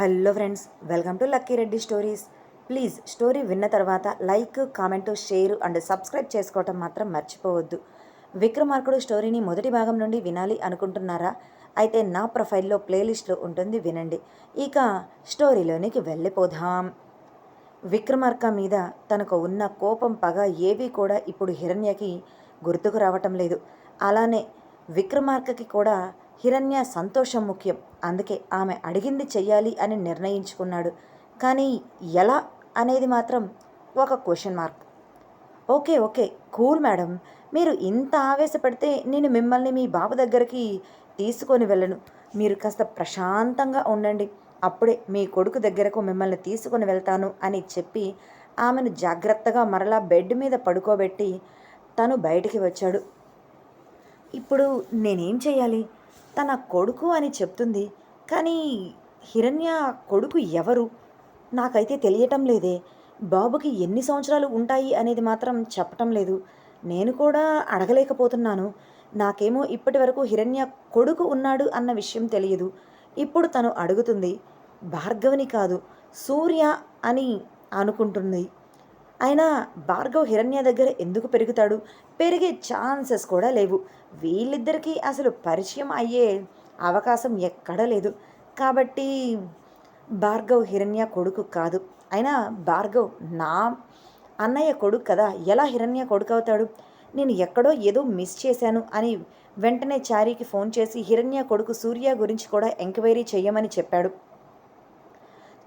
Hello friends welcome to Lucky Reddy stories. Please story విన్న తర్వాత like comment share and subscribe చేసుకోవటం మాత్రం మర్చిపోవద్దు. విక్రమార్కుడు స్టోరీని మొదటి భాగం నుండి వినాలి అనుకుంటున్నారా? అయితే నా ప్రొఫైల్లో ప్లేలిస్ట్లో ఉంటుంది వినండి. ఇక స్టోరీలోనికి వెళ్ళిపోదాం. విక్రమార్క మీద తనకు ఉన్న కోపం పగ ఏవి కూడా ఇప్పుడు హిరణ్యకి గుర్తుకు రావటం లేదు. అలానే విక్రమార్కకి కూడా హిరణ్య సంతోషం ముఖ్యం. అందుకే ఆమె అడిగింది చెయ్యాలి అని నిర్ణయించుకున్నాడు. కానీ ఎలా అనేది మాత్రం ఒక question mark. Okay okay cool madam. మీరు ఇంత ఆవేశపడితే నేను మిమ్మల్ని మీ బాబు దగ్గరికి తీసుకొని వెళ్ళను. మీరు కాస్త ప్రశాంతంగా ఉండండి. అప్పుడే మీ కొడుకు దగ్గరకు మిమ్మల్ని తీసుకొని వెళ్తాను అని చెప్పి ఆమెను జాగ్రత్తగా మరలా బెడ్ మీద పడుకోబెట్టి తను బయటికి వచ్చాడు. ఇప్పుడు నేనేం చేయాలి తన కొడుకు అని చెప్తుంది. కానీ హిరణ్య కొడుకు ఎవరు? నాకైతే తెలియటం లేదే. బాబుకి ఎన్ని సంవత్సరాలు ఉంటాయి అనేది మాత్రం చెప్పటం లేదు. నేను కూడా అడగలేకపోతున్నాను. నాకేమో ఇప్పటి వరకు హిరణ్య కొడుకు ఉన్నాడు అన్న విషయం తెలియదు. ఇప్పుడు తను అడుగుతుంది భార్గవిని కాదు సూర్య అని అనుకుంటుంది. అయినా భార్గవ్ హిరణ్య దగ్గర ఎందుకు పెరుగుతాడు? పెరిగే ఛాన్సెస్ కూడా లేవు. వీళ్ళిద్దరికీ అసలు పరిచయం అయ్యే అవకాశం ఎక్కడా లేదు. కాబట్టి భార్గవ్ హిరణ్య కొడుకు కాదు. అయినా భార్గవ్ నా అన్నయ్య కొడుకు కదా ఎలా హిరణ్య కొడుకు అవుతాడు? నేను ఎక్కడో ఏదో మిస్ చేశాను అని వెంటనే చారీకి ఫోన్ చేసి హిరణ్య కొడుకు సూర్య గురించి కూడా ఎంక్వైరీ చేయమని చెప్పాడు.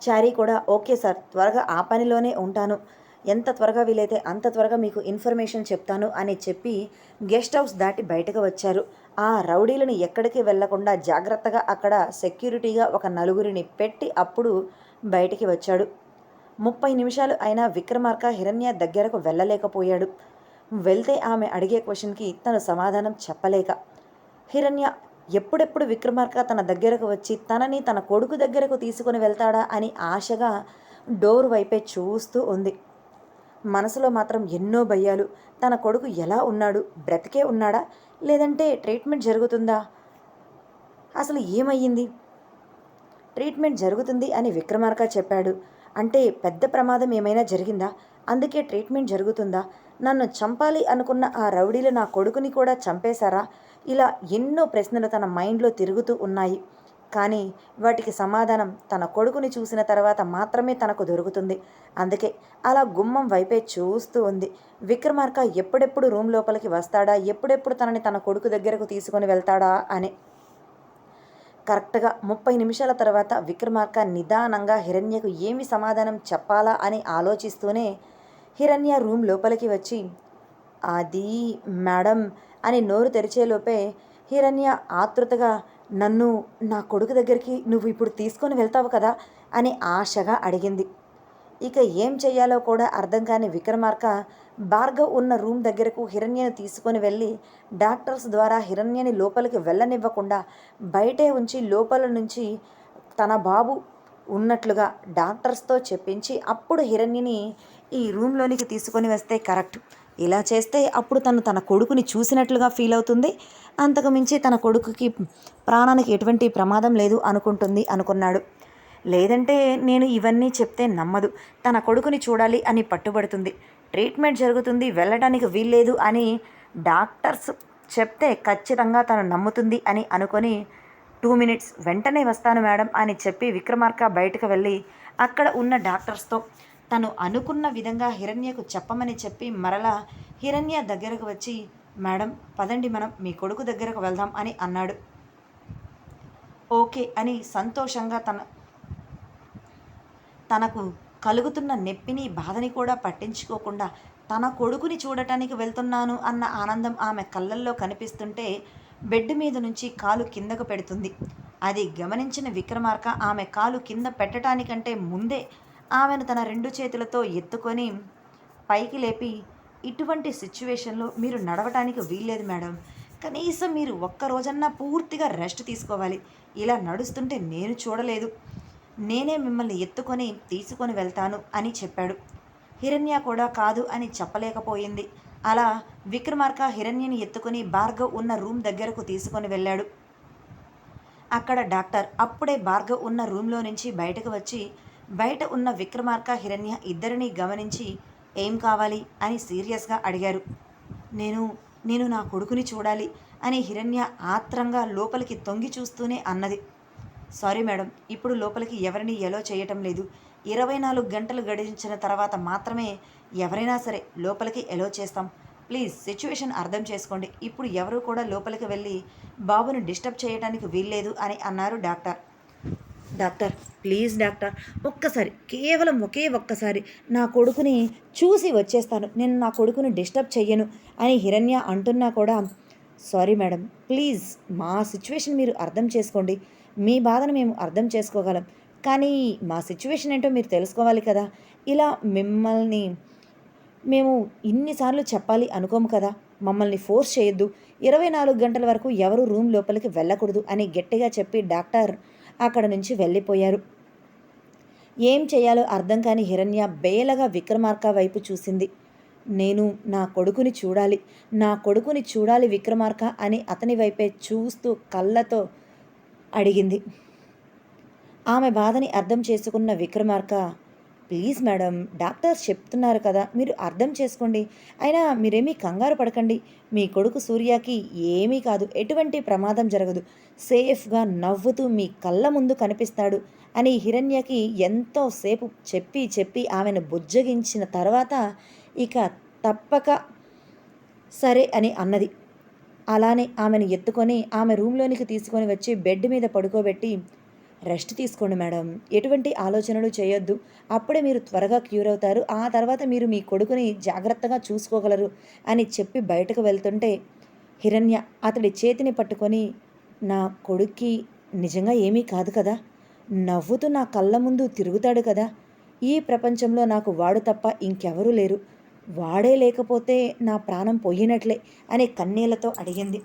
చారీ కూడా ఓకే సార్ త్వరగా ఆ పనిలోనే ఉంటాను. ఎంత త్వరగా వీలైతే అంత త్వరగా మీకు ఇన్ఫర్మేషన్ చెప్తాను అని చెప్పి గెస్ట్ హౌస్ దాటి బయటకు వచ్చారు. ఆ రౌడీలను ఎక్కడికి వెళ్ళకుండా జాగ్రత్తగా అక్కడ సెక్యూరిటీగా ఒక నలుగురిని పెట్టి అప్పుడు బయటికి వచ్చాడు. ముప్పై నిమిషాలు అయినా విక్రమార్క హిరణ్య దగ్గరకు వెళ్ళలేకపోయాడు. వెళ్తే ఆమె అడిగే క్వశ్చన్కి తను సమాధానం చెప్పలేక హిరణ్య ఎప్పుడెప్పుడు విక్రమార్క తన దగ్గరకు వచ్చి తనని తన కొడుకు దగ్గరకు తీసుకుని వెళ్తాడా? అని ఆశగా డోర్ వైపే చూస్తూ ఉంది. మనసులో మాత్రం ఎన్నో భయాలు. తన కొడుకు ఎలా ఉన్నాడు? బ్రతికే ఉన్నాడా? లేదంటే ట్రీట్మెంట్ జరుగుతుందా? అసలు ఏమయ్యింది? ట్రీట్మెంట్ జరుగుతుంది అని విక్రమార్క చెప్పాడు. అంటే పెద్ద ప్రమాదం ఏమైనా జరిగిందా? అందుకే ట్రీట్మెంట్ జరుగుతుందా? నన్ను చంపాలి అనుకున్న ఆ రౌడీలు నా కొడుకుని కూడా చంపేశారా? ఇలా ఎన్నో ప్రశ్నలు తన మైండ్లో తిరుగుతూ ఉన్నాయి. కానీ వాటికి సమాధానం తన కొడుకుని చూసిన తర్వాత మాత్రమే తనకు దొరుకుతుంది. అందుకే అలా గుమ్మం వైపే చూస్తూ ఉంది. విక్రమార్క ఎప్పుడెప్పుడు రూమ్ లోపలికి వస్తాడా? ఎప్పుడెప్పుడు తనని తన కొడుకు దగ్గరకు తీసుకొని వెళ్తాడా? అని. కరెక్ట్గా ముప్పై నిమిషాల తర్వాత విక్రమార్క నిదానంగా హిరణ్యకు ఏమి సమాధానం చెప్పాలా అని ఆలోచిస్తూనే హిరణ్య రూమ్ లోపలికి వచ్చి అది మేడం అని నోరు తెరిచేలోపే హిరణ్య ఆతృతగా నన్ను నా కొడుకు దగ్గరికి నువ్వు ఇప్పుడు తీసుకొని వెళ్తావు కదా అని ఆశగా అడిగింది. ఇక ఏం చెయ్యాలో కూడా అర్థం కాని విక్రమార్క భార్గవ్ ఉన్న రూమ్ దగ్గరకు హిరణ్యను తీసుకొని వెళ్ళి డాక్టర్స్ ద్వారా హిరణ్యని లోపలికి వెళ్ళనివ్వకుండా బయటే ఉంచి లోపల నుంచి తన బాబు ఉన్నట్లుగా డాక్టర్స్తో చెప్పించి అప్పుడు హిరణ్యని ఈ రూమ్లోనికి తీసుకొని వస్తే కరెక్ట్. ఇలా చేస్తే అప్పుడు తను తన కొడుకుని చూసినట్లుగా ఫీల్ అవుతుంది. అంతకుమించి తన కొడుకుకి ప్రాణానికి ఎటువంటి ప్రమాదం లేదు అనుకుంటుంది అనుకున్నాడు. లేదంటే నేను ఇవన్నీ చెప్తే నమ్మదు. తన కొడుకుని చూడాలి అని పట్టుబడుతుంది. ట్రీట్మెంట్ జరుగుతుంది వెళ్ళడానికి వీల్లేదు అని డాక్టర్స్ చెప్తే ఖచ్చితంగా తను నమ్ముతుంది అని అనుకొని టూ మినిట్స్ వెంటనే వస్తాను మేడం అని చెప్పి విక్రమార్క బయటకు వెళ్ళి అక్కడ ఉన్న డాక్టర్స్తో తను అనుకున్న విధంగా హిరణ్యకు చెప్పమని చెప్పి మరలా హిరణ్య దగ్గరకు వచ్చి మేడం పదండి మనం మీ కొడుకు దగ్గరకు వెళ్దాం అని అన్నాడు. ఓకే అని సంతోషంగా తన తనకు కలుగుతున్న నొప్పిని బాధని కూడా పట్టించుకోకుండా తన కొడుకుని చూడటానికి వెళ్తున్నాను అన్న ఆనందం ఆమె కళ్ళల్లో కనిపిస్తుంటే బెడ్ మీద నుంచి కాలు కిందకు పెడుతుంది. అది గమనించిన విక్రమార్క ఆమె కాలు కింద పెట్టడానికంటే ముందే ఆమెను తన రెండు చేతులతో ఎత్తుకొని పైకి లేపి ఇటువంటి సిచ్యువేషన్లో మీరు నడవటానికి వీల్లేదు మేడం. కనీసం మీరు ఒక్క రోజన్నా పూర్తిగా రెస్ట్ తీసుకోవాలి. ఇలా నడుస్తుంటే నేను చూడలేదు. నేనే మిమ్మల్ని ఎత్తుకొని తీసుకొని వెళ్తాను అని చెప్పాడు. హిరణ్య కూడా కాదు అని చెప్పలేకపోయింది. అలా విక్రమార్క హిరణ్యని ఎత్తుకొని భార్గవ్ ఉన్న రూమ్ దగ్గరకు తీసుకొని వెళ్ళాడు. అక్కడ డాక్టర్ అప్పుడే భార్గవ్ ఉన్న రూమ్లో నుంచి బయటకు వచ్చి బయట ఉన్న విక్రమార్క హిరణ్య ఇద్దరిని గమనించి ఏం కావాలి అని సీరియస్గా అడిగారు. నేను నేను నా కొడుకుని చూడాలి అని హిరణ్య ఆత్రంగా లోపలికి తొంగి చూస్తూనే అన్నది. సారీ మేడం ఇప్పుడు లోపలికి ఎవరిని ఎలో చేయటం లేదు. ఇరవై నాలుగు గంటలు గడించిన తర్వాత మాత్రమే ఎవరైనా సరే లోపలికి ఎలో చేస్తాం. ప్లీజ్ సిచ్యువేషన్ అర్థం చేసుకోండి. ఇప్పుడు ఎవరు కూడా లోపలికి వెళ్ళి బాబును డిస్టర్బ్ చేయడానికి వీల్లేదు అని అన్నారు డాక్టర్. డాక్టర్ ప్లీజ్ డాక్టర్ ఒక్కసారి కేవలం ఒకే ఒక్కసారి నా కొడుకుని చూసి వచ్చేస్తాను. నేను నా కొడుకుని డిస్టర్బ్ చెయ్యను అని హిరణ్య అంటున్నా కూడా సారీ మేడం ప్లీజ్ మా సిచ్యువేషన్ మీరు అర్థం చేసుకోండి. మీ బాధను మేము అర్థం చేసుకోగలం. కానీ మా సిచ్యువేషన్ ఏంటో మీరు తెలుసుకోవాలి కదా. ఇలా మిమ్మల్ని మేము ఇన్నిసార్లు చెప్పాలి అనుకోము కదా. మమ్మల్ని ఫోర్స్ చేయొద్దు. ఇరవై నాలుగు గంటల వరకు ఎవరు రూమ్ లోపలికి వెళ్ళకూడదు అని గట్టిగా చెప్పి డాక్టర్ అక్కడ నుంచి వెళ్ళిపోయారు. ఏం చేయాలో అర్థం కాని హిరణ్య బేలగా విక్రమార్క వైపు చూసింది. నేను నా కొడుకుని చూడాలి నా కొడుకుని చూడాలి విక్రమార్క అని అతని వైపే చూస్తూ కళ్ళతో అడిగింది. ఆమె బాధని అర్థం చేసుకున్న విక్రమార్క ప్లీజ్ మేడం డాక్టర్స్ చెప్తున్నారు కదా మీరు అర్థం చేసుకోండి. అయినా మీరేమీ కంగారు పడకండి. మీ కొడుకు సూర్యకి ఏమీ కాదు ఎటువంటి ప్రమాదం జరగదు. సేఫ్గా నవ్వుతూ మీ కళ్ళ ముందు కనిపిస్తాడు అని హిరణ్యకి ఎంతోసేపు చెప్పి చెప్పి ఆమెను బుజ్జగించిన తర్వాత ఇక తప్పక సరే అని అన్నది. అలానే ఆమెను ఎత్తుకొని ఆమె రూమ్లోనికి తీసుకొని వచ్చి బెడ్ మీద పడుకోబెట్టి రెస్ట్ తీసుకోండి మేడం. ఎటువంటి ఆలోచనలు చేయొద్దు. అప్పుడే మీరు త్వరగా క్యూర్ అవుతారు. ఆ తర్వాత మీరు మీ కొడుకుని జాగ్రత్తగా చూసుకోగలరు అని చెప్పి బయటకు వెళ్తుంటే హిరణ్య అతడి చేతిని పట్టుకొని నా కొడుక్కి నిజంగా ఏమీ కాదు కదా? నవ్వుతూ నా కళ్ళ ముందు తిరుగుతాడు కదా? ఈ ప్రపంచంలో నాకు వాడు తప్ప ఇంకెవరూ లేరు. వాడే లేకపోతే నా ప్రాణం పోయినట్లే అని కన్నీళ్ళతో అడిగింది.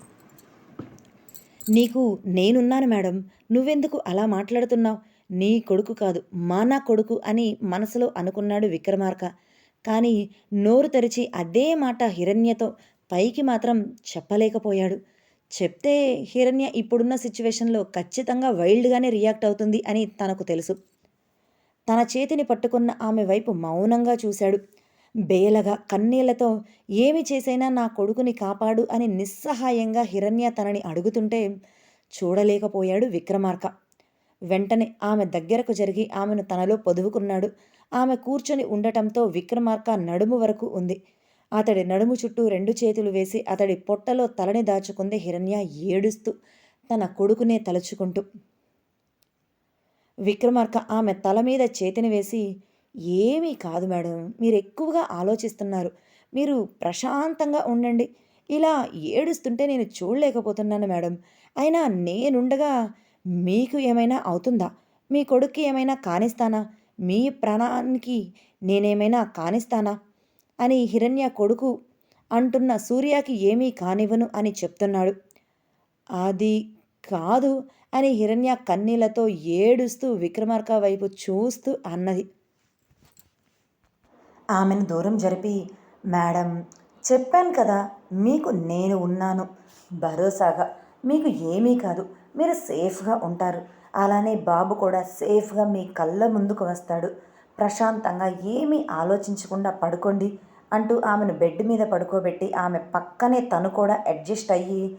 నీకు నేనున్నాను మేడం. నువ్వెందుకు అలా మాట్లాడుతున్నావు? నీ కొడుకు కాదు మా నా కొడుకు అని మనసులో అనుకున్నాడు విక్రమార్క. కానీ నోరు తెరిచి అదే మాట హిరణ్యతో పైకి మాత్రం చెప్పలేకపోయాడు. చెప్తే హిరణ్య ఇప్పుడున్న సిచ్యువేషన్లో ఖచ్చితంగా వైల్డ్గానే రియాక్ట్ అవుతుంది అని తనకు తెలుసు. తన చేతిని పట్టుకున్న ఆమె వైపు మౌనంగా చూశాడు. బేలగా కన్నీళ్ళతో ఏమి చేసైనా నా కొడుకుని కాపాడు అని నిస్సహాయంగా హిరణ్య తనని అడుగుతుంటే చూడలేకపోయాడు విక్రమార్క. వెంటనే ఆమె దగ్గరకు జరిగి ఆమెను తనలో పొదువుకున్నాడు. ఆమె కూర్చొని ఉండటంతో విక్రమార్క నడుము వరకు ఉంది. అతడి నడుము చుట్టూ రెండు చేతులు వేసి అతడి పొట్టలో తలని దాచుకుంది హిరణ్య ఏడుస్తూ తన కొడుకునే తలుచుకుంటూ. విక్రమార్క ఆమె తల మీద చేతిని వేసి ఏమీ కాదు మేడం. మీరు ఎక్కువగా ఆలోచిస్తున్నారు. మీరు ప్రశాంతంగా ఉండండి. ఇలా ఏడుస్తుంటే నేను చూడలేకపోతున్నాను మేడం. అయినా నేనుండగా మీకు ఏమైనా అవుతుందా? మీ కొడుక్కి ఏమైనా కానిస్తానా? మీ ప్రాణానికి నేనేమైనా కానిస్తానా? అని హిరణ్య కొడుకు అంటున్న సూర్యకి ఏమీ కానివ్వను అని చెప్తున్నాడు. అది కాదు అని హిరణ్య కన్నీళ్ళతో ఏడుస్తూ విక్రమార్క వైపు చూస్తూ అన్నది. ఆమెను దూరం జరిపి మేడం చెప్పాను కదా మీకు నేను ఉన్నాను. భరోసాగా. మీకు ఏమీ కాదు. మీరు సేఫ్గా ఉంటారు. అలానే బాబు కూడా సేఫ్గా మీ కళ్ళ ముందుకు వస్తాడు. ప్రశాంతంగా ఏమీ ఆలోచించకుండా పడుకోండి అంటూ ఆమెను బెడ్ మీద పడుకోబెట్టి ఆమె పక్కనే తను కూడా అడ్జస్ట్ అయ్యి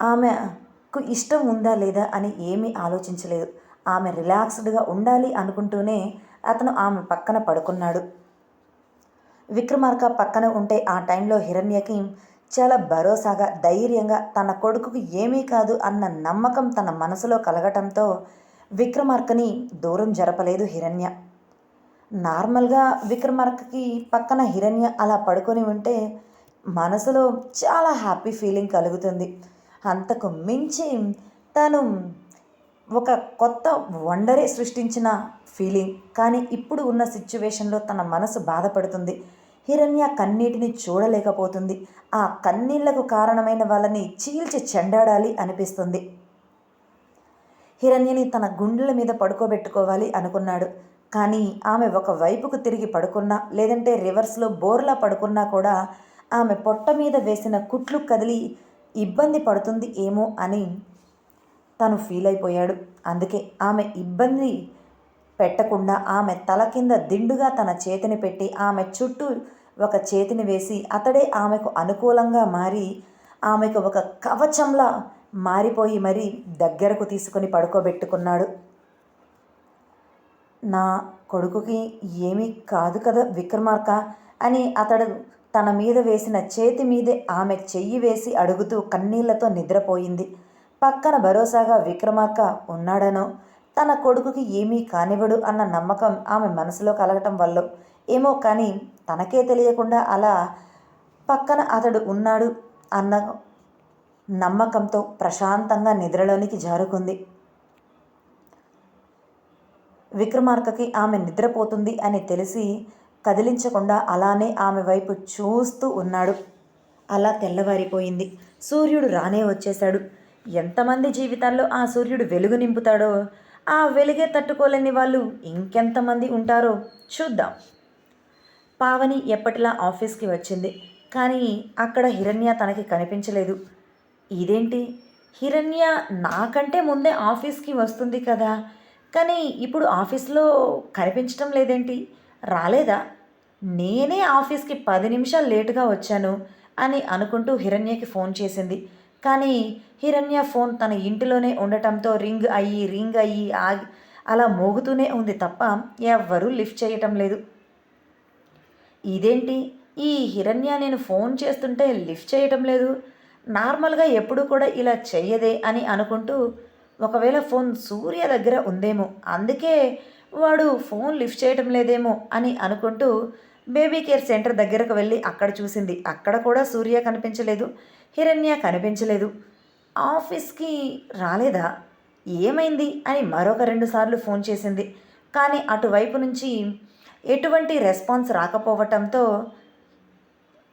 ఆమెకు ఇష్టం ఉందా లేదా అని ఏమీ ఆలోచించలేదు. ఆమె రిలాక్స్డ్గా ఉండాలి అనుకుంటూనే అతను ఆమె పక్కన పడుకున్నాడు. విక్రమార్క పక్కన ఉంటే ఆ టైంలో హిరణ్యకి చాలా భరోసాగా ధైర్యంగా తన కొడుకుకి ఏమీ కాదు అన్న నమ్మకం తన మనసులో కలగటంతో విక్రమార్కని దూరం జరపలేదు హిరణ్య. నార్మల్గా విక్రమార్కకి పక్కన హిరణ్య అలా పడుకొని ఉంటే మనసులో చాలా హ్యాపీ ఫీలింగ్ కలుగుతుంది. అంతకు మించి తను ఒక కొత్త వండరే సృష్టించిన ఫీలింగ్ కానీ ఇప్పుడు ఉన్న సిచ్యువేషన్లో తన మనసు బాధపడుతుంది. హిరణ్య కన్నీటిని చూడలేకపోతుంది. ఆ కన్నీళ్ళకు కారణమైన వాళ్ళని చీల్చి చెండాడాలి అనిపిస్తుంది. హిరణ్యని తన గుండెల మీద పడుకోబెట్టుకోవాలి అనుకున్నాడు. కానీ ఆమె ఒక వైపుకు తిరిగి పడుకున్నా లేదంటే రివర్స్లో బోర్లా పడుకున్నా కూడా ఆమె పొట్ట మీద వేసిన కుట్లు కదిలి ఇబ్బంది పడుతుంది ఏమో అని తను ఫీల్ అయిపోయాడు. అందుకే ఆమె ఇబ్బంది పెట్టకుండా ఆమె తల కింద దిండుగా తన చేతిని పెట్టి ఆమె చుట్టూ ఒక చేతిని వేసి అతడే ఆమెకు అనుకూలంగా మారి ఆమెకు ఒక కవచంలా మారిపోయి మరీ దగ్గరకు తీసుకొని పడుకోబెట్టుకున్నాడు. నా కొడుకుకి ఏమీ కాదు కదా విక్రమార్క అని అతడు తన మీద వేసిన చేతి మీదే ఆమె చెయ్యి వేసి అడుగుతూ కన్నీళ్ళతో నిద్రపోయింది. పక్కన భరోసాగా విక్రమార్క ఉన్నాడనో తన కొడుకుకి ఏమీ కానివ్వడు అన్న నమ్మకం ఆమె మనసులో కలగటం వల్ల. ఏమో కానీ తనకే తెలియకుండా అలా పక్కన అతడు ఉన్నాడు అన్న నమ్మకంతో ప్రశాంతంగా నిద్రలోనికి జారుకుంది. విక్రమార్కకి ఆమె నిద్రపోతుంది అని తెలిసి కదిలించకుండా అలానే ఆమె వైపు చూస్తూ ఉన్నాడు. అలా తెల్లవారిపోయింది. సూర్యుడు రానే వచ్చేశాడు. ఎంతమంది జీవితాల్లో ఆ సూర్యుడు వెలుగు నింపుతాడో ఆ వెలుగే తట్టుకోలేని వాళ్ళు ఇంకెంతమంది ఉంటారో చూద్దాం. పావని ఎప్పటిలా ఆఫీస్కి వచ్చింది కానీ అక్కడ హిరణ్య తనకి కనిపించలేదు. ఇదేంటి? హిరణ్య నాకంటే ముందే ఆఫీస్కి వస్తుంది కదా కానీ ఇప్పుడు ఆఫీస్లో కనిపించడం లేదేంటి? రాలేదా? నేనే ఆఫీస్కి పది నిమిషాలు లేటుగా వచ్చాను అని అనుకుంటూ హిరణ్యకి ఫోన్ చేసింది. కానీ హిరణ్య ఫోన్ తన ఇంటిలోనే ఉండటంతో రింగ్ అయ్యి రింగ్ అయ్యి ఆగి అలా మోగుతూనే ఉంది తప్ప ఎవ్వరూ లిఫ్ట్ చేయటం లేదు. ఇదేంటి? ఈ హిరణ్య నేను ఫోన్ చేస్తుంటే లిఫ్ట్ చేయటం లేదు? నార్మల్గా ఎప్పుడు కూడా ఇలా చెయ్యదే అని అనుకుంటూ ఒకవేళ ఫోన్ సూర్య దగ్గర ఉందేమో అందుకే వాడు ఫోన్ లిఫ్ట్ చేయటం లేదేమో అని అనుకుంటూ బేబీ కేర్ సెంటర్ దగ్గరకు వెళ్ళి అక్కడ చూసింది. అక్కడ కూడా సూర్య కనిపించలేదు. హిరణ్య కనిపించలేదు. ఆఫీస్కి రాలేదా? ఏమైంది? అని మరొక రెండు సార్లు ఫోన్ చేసింది. కానీ అటువైపు నుంచి ఎటువంటి రెస్పాన్స్ రాకపోవటంతో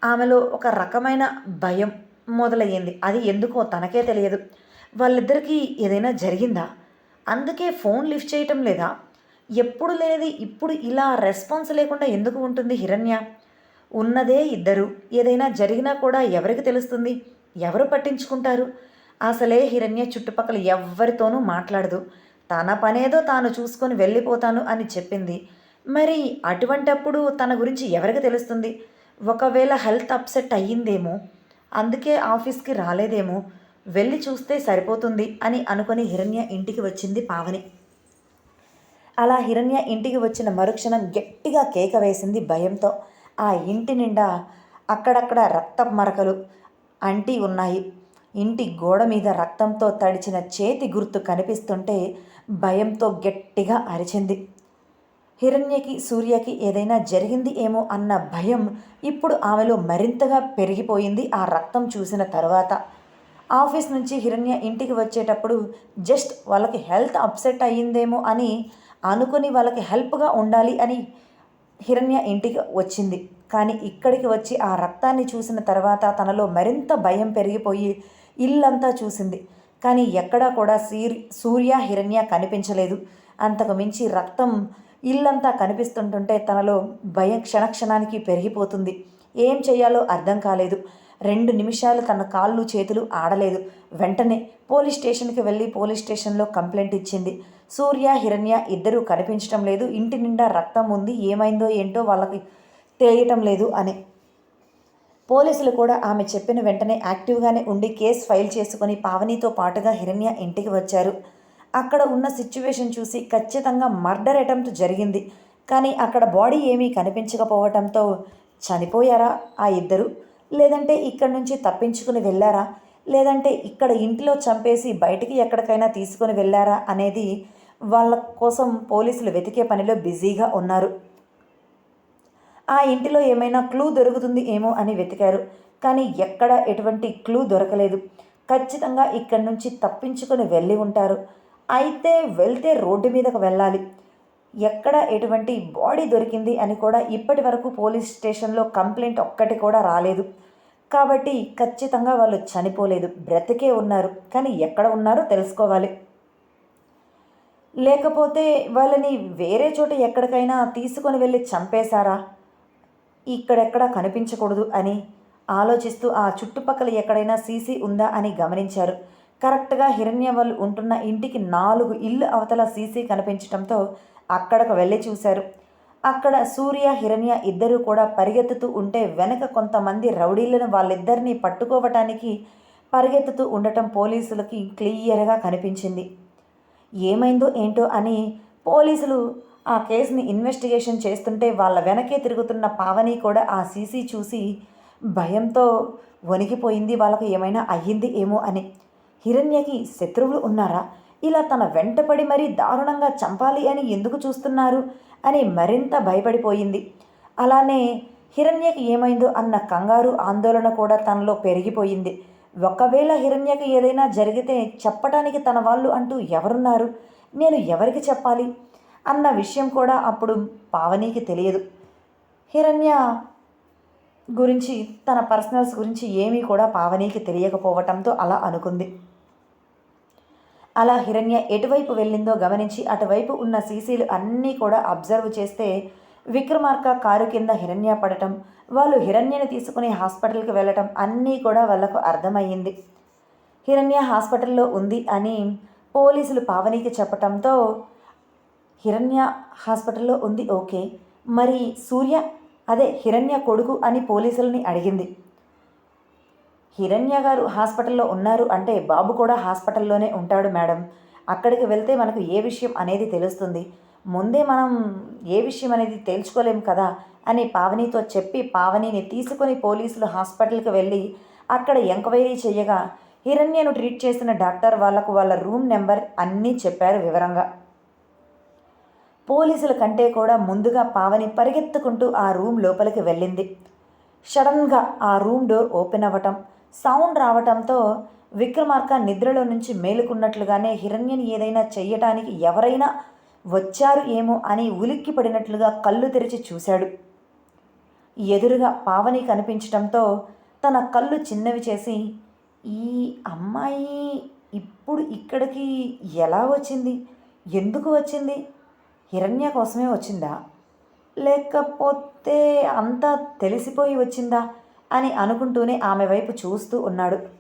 ఆమెలో ఒక రకమైన భయం మొదలయ్యింది. అది ఎందుకో తనకే తెలియదు. వాళ్ళిద్దరికీ ఏదైనా జరిగిందా? అందుకే ఫోన్ లిఫ్ట్ చేయటం లేదా? ఎప్పుడు లేనిది ఇప్పుడు ఇలా రెస్పాన్స్ లేకుండా ఎందుకు ఉంటుంది హిరణ్య? ఉన్నదే ఇద్దరు. ఏదైనా జరిగినా కూడా ఎవరికి తెలుస్తుంది? ఎవరు పట్టించుకుంటారు? అసలే హిరణ్య చుట్టుపక్కల ఎవ్వరితోనూ మాట్లాడదు. తన పనేదో తాను చూసుకొని వెళ్ళిపోతాను అని చెప్పింది. మరి అటువంటప్పుడు తన గురించి ఎవరికి తెలుస్తుంది? ఒకవేళ హెల్త్ అప్సెట్ అయ్యిందేమో? అందుకే ఆఫీస్కి రాలేదేమో? వెళ్ళి చూస్తే సరిపోతుంది అని అనుకుని హిరణ్య ఇంటికి వచ్చింది పావని. అలా హిరణ్య ఇంటికి వచ్చిన మరుక్షణం గట్టిగా కేక వేసింది భయంతో. ఆ ఇంటి నిండా అక్కడక్కడ రక్త మరకలు అంటి ఉన్నాయి. ఇంటి గోడ మీద రక్తంతో తడిచిన చేతి గుర్తు కనిపిస్తుంటే భయంతో గట్టిగా అరిచింది. హిరణ్యకి సూర్యకి ఏదైనా జరిగింది ఏమో అన్న భయం ఇప్పుడు ఆమెలో మరింతగా పెరిగిపోయింది ఆ రక్తం చూసిన తర్వాత. ఆఫీస్ నుంచి హిరణ్య ఇంటికి వచ్చేటప్పుడు జస్ట్ వాళ్ళకి హెల్త్ అప్సెట్ అయ్యిందేమో అని అనుకుని వాళ్ళకి హెల్ప్గా ఉండాలి అని హిరణ్య ఇంటికి వచ్చింది. కానీ ఇక్కడికి వచ్చి ఆ రక్తాన్ని చూసిన తర్వాత తనలో మరింత భయం పెరిగిపోయి ఇల్లంతా చూసింది. కానీ ఎక్కడా కూడా సీర్ సూర్య హిరణ్య కనిపించలేదు. అంతకు మించి రక్తం ఇల్లంతా కనిపిస్తుంటుంటే తనలో భయం క్షణక్షణానికి పెరిగిపోతుంది. ఏం చేయాలో అర్థం కాలేదు. రెండు నిమిషాలు తన కాళ్ళు చేతులు ఆడలేదు. వెంటనే పోలీస్ స్టేషన్కి వెళ్ళి పోలీస్ స్టేషన్లో కంప్లైంట్ ఇచ్చింది. సూర్య హిరణ్య ఇద్దరూ కనిపించడం లేదు. ఇంటి నిండా రక్తం ఉంది. ఏమైందో ఏంటో వాళ్ళకి తెలియటం లేదు అని. పోలీసులు కూడా ఆమె చెప్పిన వెంటనే యాక్టివ్గానే ఉండి కేసు ఫైల్ చేసుకుని పావనితో పాటుగా హిరణ్య ఇంటికి వచ్చారు. అక్కడ ఉన్న సిచ్యువేషన్ చూసి ఖచ్చితంగా మర్డర్ అటెంప్ట్ జరిగింది. కానీ అక్కడ బాడీ ఏమీ కనిపించకపోవటంతో చనిపోయారా ఆ ఇద్దరు? లేదంటే ఇక్కడి నుంచి తప్పించుకుని వెళ్ళారా? లేదంటే ఇక్కడ ఇంట్లో చంపేసి బయటికి ఎక్కడికైనా తీసుకుని వెళ్ళారా అనేది వాళ్ళ కోసం పోలీసులు వెతికే పనిలో బిజీగా ఉన్నారు. ఆ ఇంటిలో ఏమైనా క్లూ దొరుకుతుంది ఏమో అని వెతికారు. కానీ ఎక్కడ ఎటువంటి క్లూ దొరకలేదు. ఖచ్చితంగా ఇక్కడి నుంచి తప్పించుకొని వెళ్ళి ఉంటారు. అయితే వెళ్తే రోడ్డు మీదకు వెళ్ళాలి. ఎక్కడ ఎటువంటి బాడీ దొరికింది అని కూడా ఇప్పటి వరకు పోలీస్ స్టేషన్లో కంప్లైంట్ ఒక్కటి కూడా రాలేదు. కాబట్టి ఖచ్చితంగా వాళ్ళు చనిపోలేదు. బ్రతికే ఉన్నారు. కానీ ఎక్కడ ఉన్నారో తెలుసుకోవాలి. లేకపోతే వాళ్ళని వేరే చోట ఎక్కడికైనా తీసుకొని వెళ్ళి చంపేశారా? ఇక్కడెక్కడ కనిపించకూడదు అని ఆలోచిస్తూ ఆ చుట్టుపక్కల ఎక్కడైనా సీసీ ఉందా అని గమనించారు. కరెక్ట్గా హిరణ్య వాళ్ళు ఉంటున్న ఇంటికి నాలుగు ఇల్లు అవతల సీసీ కనిపించడంతో అక్కడకు వెళ్ళి చూశారు. అక్కడ సూర్య హిరణ్య ఇద్దరూ కూడా పరిగెత్తుతూ ఉంటే వెనక కొంతమంది రౌడీలను వాళ్ళిద్దరినీ పట్టుకోవటానికి పరిగెత్తుతూ ఉండటం పోలీసులకి క్లియర్గా కనిపించింది. ఏమైందో ఏంటో అని పోలీసులు ఆ కేసుని ఇన్వెస్టిగేషన్ చేస్తుంటే వాళ్ళ వెనకే తిరుగుతున్న పావని కూడా ఆ సీసీ చూసి భయంతో వణికిపోయింది వాళ్ళకు ఏమైనా అయ్యింది ఏమో అని. హిరణ్యకి శత్రువులు ఉన్నారా? ఇలా తన వెంటపడి మరీ దారుణంగా చంపాలి అని ఎందుకు చూస్తున్నారు అని మరింత భయపడిపోయింది. అలానే హిరణ్యకి ఏమైందో అన్న కంగారు ఆందోళన కూడా తనలో పెరిగిపోయింది. ఒకవేళ హిరణ్యకు ఏదైనా జరిగితే చెప్పటానికి తన వాళ్ళు అంటూ ఎవరున్నారు? నేను ఎవరికి చెప్పాలి? అన్న విషయం కూడా అప్పుడు పావనీకి తెలియదు. హిరణ్య గురించి తన పర్సనల్స్ గురించి ఏమీ కూడా పావనీకి తెలియకపోవటంతో అలా అనుకుంది. అలా హిరణ్య ఎటువైపు వెళ్ళిందో గమనించి అటువైపు ఉన్న సీసీలు అన్నీ కూడా అబ్జర్వ్ చేస్తే విక్రమార్క కారు కింద హిరణ్య పడటం వాళ్ళు హిరణ్యని తీసుకుని హాస్పిటల్కి వెళ్ళటం అన్నీ కూడా వాళ్ళకు అర్థమయ్యింది. హిరణ్య హాస్పిటల్లో ఉంది అని పోలీసులు పావనికి చెప్పటంతో హిరణ్య హాస్పిటల్లో ఉంది ఓకే మరి సూర్య? అదే హిరణ్య కొడుకు అని పోలీసులని అడిగింది. హిరణ్య గారు హాస్పిటల్లో ఉన్నారు అంటే బాబు కూడా హాస్పిటల్లోనే ఉంటాడు మేడం. అక్కడికి వెళ్తే మనకు ఏ విషయం అనేది తెలుస్తుంది. ముందే మనం ఏ విషయం అనేది తేల్చుకోలేం కదా అని పావనితో చెప్పి పావనిని తీసుకొని పోలీసులు హాస్పిటల్కి వెళ్ళి అక్కడ ఎంక్వైరీ చేయగా హిరణ్యను ట్రీట్ చేసిన డాక్టర్ వాళ్ళకు వాళ్ళ రూమ్ నెంబర్ అన్నీ చెప్పారు వివరంగా. పోలీసుల కంటే కూడా ముందుగా పావని పరిగెత్తుకుంటూ ఆ రూమ్ లోపలికి వెళ్ళింది. సడన్గా ఆ రూమ్ డోర్ ఓపెన్ అవ్వటం సౌండ్ రావటంతో విక్రమార్క నిద్రలో నుంచి మేలుకున్నట్లుగానే హిరణ్యని ఏదైనా చెయ్యటానికి ఎవరైనా వచ్చారు ఏమో అని ఉలిక్కి పడినట్లుగా కళ్ళు తెరిచి చూశాడు. ఎదురుగా పావని కనిపించటంతో తన కళ్ళు చిన్నవి చేసి ఈ అమ్మాయి ఇప్పుడు ఇక్కడికి ఎలా వచ్చింది? ఎందుకు వచ్చింది? హిరణ్య కోసమే వచ్చిందా? లేకపోతే అంతా తెలిసిపోయి వచ్చిందా? అని అనుకుంటూనే ఆమె వైపు చూస్తూ ఉన్నాడు.